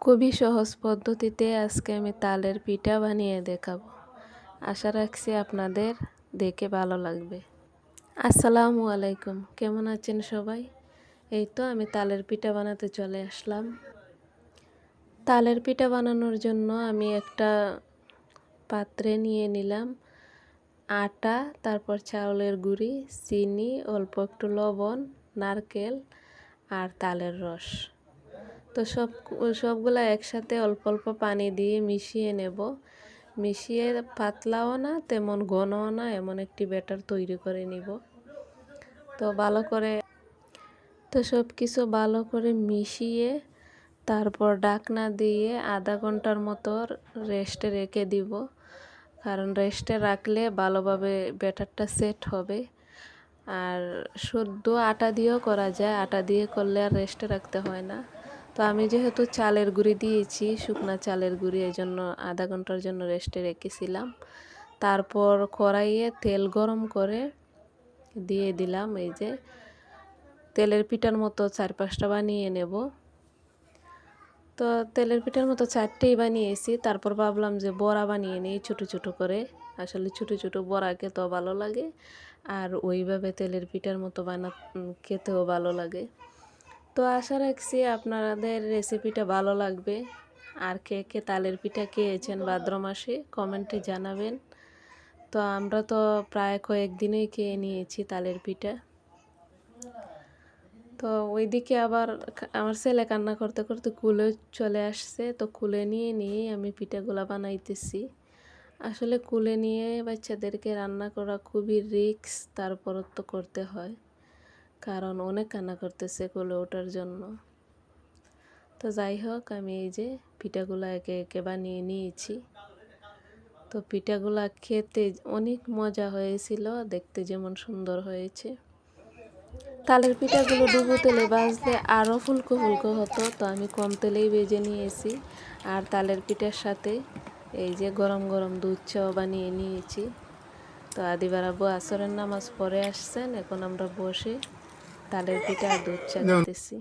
খুবই সহজ পদ্ধতিতে আজকে আমি তালের পিঠা বানিয়ে দেখাবো। আশা রাখছি আপনাদের দেখে ভালো লাগবে। আসসালামু আলাইকুম, কেমন আছেন সবাই? এই তো আমি তালের পিঠা বানাতে চলে আসলাম। তালের পিঠা বানানোর জন্য আমি একটা পাত্রে নিয়ে নিলাম আটা, তারপর চাউলের গুঁড়ি, চিনি, অল্প একটু লবণ, নারকেল আর তালের রস। তো সব সবগুলো একসাথে অল্প অল্প পানি দিয়ে মিশিয়ে নেব। মিশিয়ে পাতলাও না, তেমন ঘনও না, এমন একটি ব্যাটার তৈরি করে নিব। তো ভালো করে, তো সব কিছু ভালো করে মিশিয়ে তারপর ডাকনা দিয়ে আধা ঘণ্টার মতো রেস্টে রেখে দিব। কারণ রেস্টে রাখলে ভালোভাবে ব্যাটারটা সেট হবে। আর শুদ্ধ আটা দিয়েও করা যায়, আটা দিয়ে করলে আর রেস্টে রাখতে হয় না। তো আমি যেহেতু চালের গুঁড়ি দিয়েছি, শুকনা চালের গুঁড়ি, এই জন্য আধা ঘণ্টার জন্য রেস্টে রেখেছিলাম। তারপর কড়াইয়ে তেল গরম করে দিয়ে দিলাম, এই যে তেলের পিঠার মতো চার পাঁচটা বানিয়ে নেব। তো তেলের পিঠার মতো চারটেই বানিয়েছি, তারপর ভাবলাম যে বড়া বানিয়ে নিই ছোটো ছোটো করে। আসলে ছোটো ছোটো বড়া খেতেও ভালো লাগে, আর ওইভাবে তেলের পিঠার মতো বানা খেতেও ভালো লাগে। তো আশা রাখছি আপনাদের রেসিপিটা ভালো লাগবে। আর কে কে তালের পিঠা খেয়েছেন ভাদ্র মাসে কমেন্টে জানাবেন। তো আমরা তো প্রায় কয়েকদিনেই খেয়ে নিয়েছি তালের পিঠা। তো ওইদিকে আবার আমার ছেলে কান্না করতে করতে কুলে চলে আসছে। তো কুলে নিয়ে নিয়েই আমি পিঠাগুলা বানাইতেছি। আসলে কুলে নিয়ে বাচ্চাদেরকে রান্না করা খুবই রিক্স তারপর তো করতে হয়। কারণ অনেক কান্না করতেছে কোলে ওঠার জন্য। তো যাই হোক, আমি এই যে পিঠাগুলো একে একে বানিয়ে নিয়েছি। তো পিঠাগুলা খেতে অনেক মজা হয়েছিল, দেখতে যেমন সুন্দর হয়েছে। তালের পিঠাগুলো ডুবো তেলে বাজলে আরও ফুলকো ফুলকো হতো, তো আমি কম তেলেই বেজে নিয়েছি। আর তালের পিঠার সাথে এই যে গরম গরম দুধ চাও বানিয়ে নিয়েছি। তো আদিবার আব্বু আসরের নামাজ পরে আসছেন, এখন আমরা বসে তালের পিঠা আর দুধ চা দিতেছি